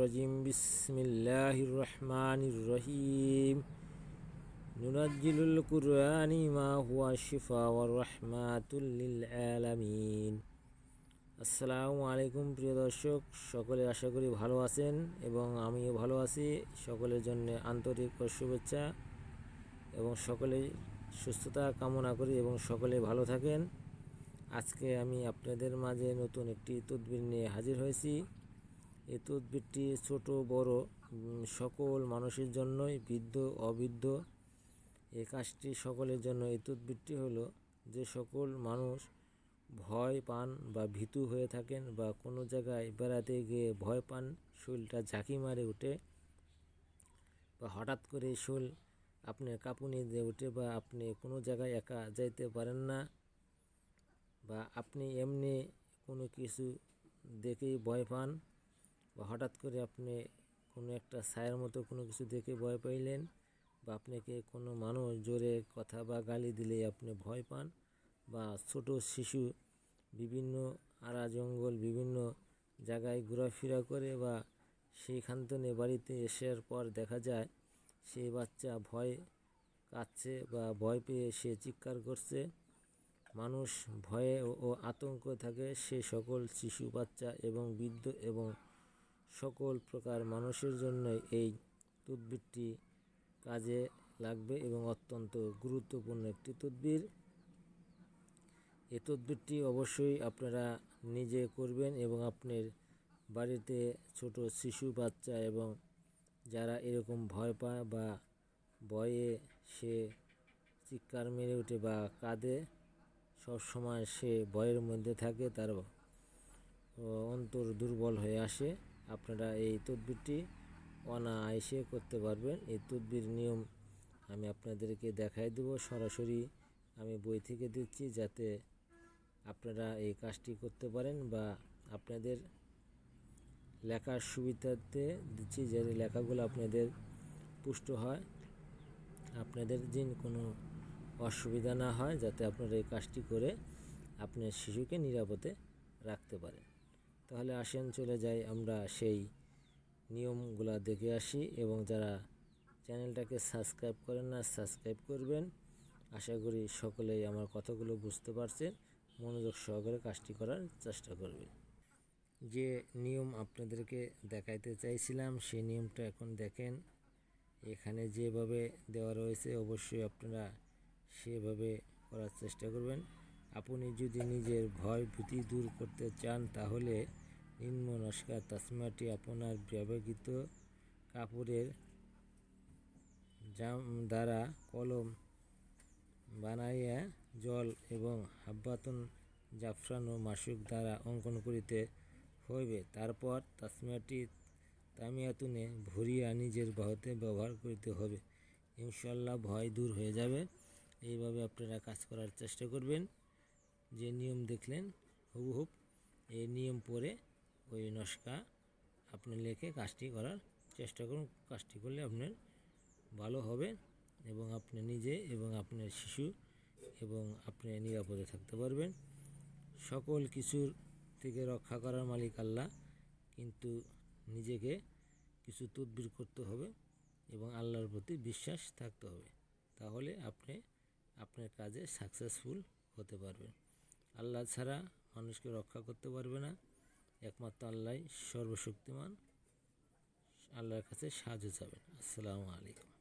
রাজিম বিসমিল্লাহির রহমানির রহিম নুনাজ্জিলুল কুরআনি মা হুয়া শিফা ওয়া রাহমাতুল লিল আলামিন আসসালামু আলাইকুম প্রিয় দর্শক, সকলে আশা করি ভালো আছেন এবং আমিও ভালো আছি। সকলের জন্য আন্তরিক শুভেচ্ছা এবং সকলে সুস্থতা কামনা করি এবং সকলে ভালো থাকেন। আজকে আমি আপনাদের মাঝে নতুন একটি তদবির নিয়ে হাজির হয়েছি। এই তদবিরটি ছোট, বড় সকল মানুষের জন্যই বৃদ্ধ অবৃদ্ধ এই কাজটি সকলের জন্য। এই তদবিরটি হলো যে সকল মানুষ ভয় পান বা ভীতু হয়ে থাকেন বা কোনো জায়গায় বেড়াতে গিয়ে ভয় পান, শরীরটা ঝাঁকি মারে ওঠে বা হঠাৎ করে শোল আপনার কাঁপুনি দিয়ে ওঠে বা আপনি কোনো জায়গায় একা যাইতে পারেন না। বা আপনি এমনি কোনো কিছু দেখেই ভয় পান বা হঠাৎ করে আপনি কোনো একটা ছায়ের মতো কোনো কিছু দেখে ভয় পাইলেন বা আপনাকে কোনো মানুষ জোরে কথা বা গালি দিলে আপনি ভয় পান বা ছোট শিশু বিভিন্ন আড়া জঙ্গল বিভিন্ন জায়গায় ঘোরাফেরা করে বা সেইখান থেকে বাড়িতে আসার পর দেখা যায় সেই বাচ্চা ভয় কাঁদছে বা ভয় পেয়ে সে চিৎকার করছে মানুষ ভয়ে ও- আতঙ্ক থাকে, সে সকল শিশু, বাচ্চা এবং বৃদ্ধ এবং সকল প্রকার মানুষের জন্য এই তদবিরটি কাজে লাগবে এবং অত্যন্ত গুরুত্বপূর্ণ একটি তদবির। এই তদবিরটি অবশ্যই আপনারা নিজে করবেন এবং আপনার বাড়িতে ছোট শিশু, বাচ্চা এবং যারা এরকম ভয় পায় বা ভয়ে সে চিৎকার মেরে ওঠে বা কাঁদে সব সময় সে ভয়ের মধ্যে থাকে, তার অন্তর দুর্বল হয়ে আসে। আপনারা এই তদবিরটি অনায়াসে করতে পারবেন। এই তদবির নিয়ম আমি আপনাদেরকে দেখাই দেব। সরাসরি আমি বই থেকে দিচ্ছি যাতে আপনারা এই কাজটি করতে পারেন বা আপনাদের লেখার সুবিধাতে দিচ্ছি। যে লেখাগুলো আপনাদের পুষ্ট হয়, আপনাদের যেন কোনো অসুবিধা না হয় যাতে আপনারা এই কাজটি করে আপনার শিশুকে নিরাপদে রাখতে পারেন। তাহলে আসেন, চলে যাই আমরা সেই নিয়মগুলো দেখে আসি এবং যারা চ্যানেলটাকে সাবস্ক্রাইব করেন না, সাবস্ক্রাইব করবেন। আশা করি সকলেই আমার কথাগুলো বুঝতে পারছেন। মনোযোগ সহকারে কাজটি করার চেষ্টা করবেন। যে নিয়ম আপনাদেরকে দেখাইতে চাইছিলাম, সেই নিয়মটা এখন দেখেন। এখানে যেভাবে দেওয়া রয়েছে, অবশ্যই আপনারা সেভাবে করার চেষ্টা করবেন। আপনি যদি নিজের ভয় ভীতি দূর করতে চান, তাহলে নিম্ন নস্কার তাসমাটি আপনার ব্যবহৃত কাপড়ের জাম দ্বারা কলম বানাইয়া জল এবং হাব্বাতন জাফরান ও মাসুক দ্বারা অঙ্কন করিতে হইবে। তারপর তাসমাটি তামিয়াতুনে ভরিয়া নিজের বাহুতে ব্যবহার করিতে হবে। ইনশাল্লাহ ভয় দূর হয়ে যাবে। এইভাবে আপনারা কাজ করার চেষ্টা করবেন। যে নিয়ম দেখলেন হুবহুব এই নিয়ম পরে ওই নস্কা আপনি লেখে কাজটি করার চেষ্টা করুন। কাজটি করলে আপনার ভালো হবে এবং আপনি নিজে এবং আপনার শিশু এবং আপনি নিরাপদে থাকতে পারবেন। সকল কিছুর থেকে রক্ষা করার মালিক আল্লাহ, কিন্তু নিজেকে কিছু তদবির করতে হবে এবং আল্লাহর প্রতি বিশ্বাস থাকতে হবে। তাহলে আপনি আপনার কাজে সাকসেসফুল হতে পারবেন আল্লাহ ছাড়া মানুষকে রক্ষা করতে পারবে না। একমাত্র আল্লাহ সর্বশক্তিমান। আল্লাহর কাছে সাহায্য চাবেন। আসসালামু আলাইকুম।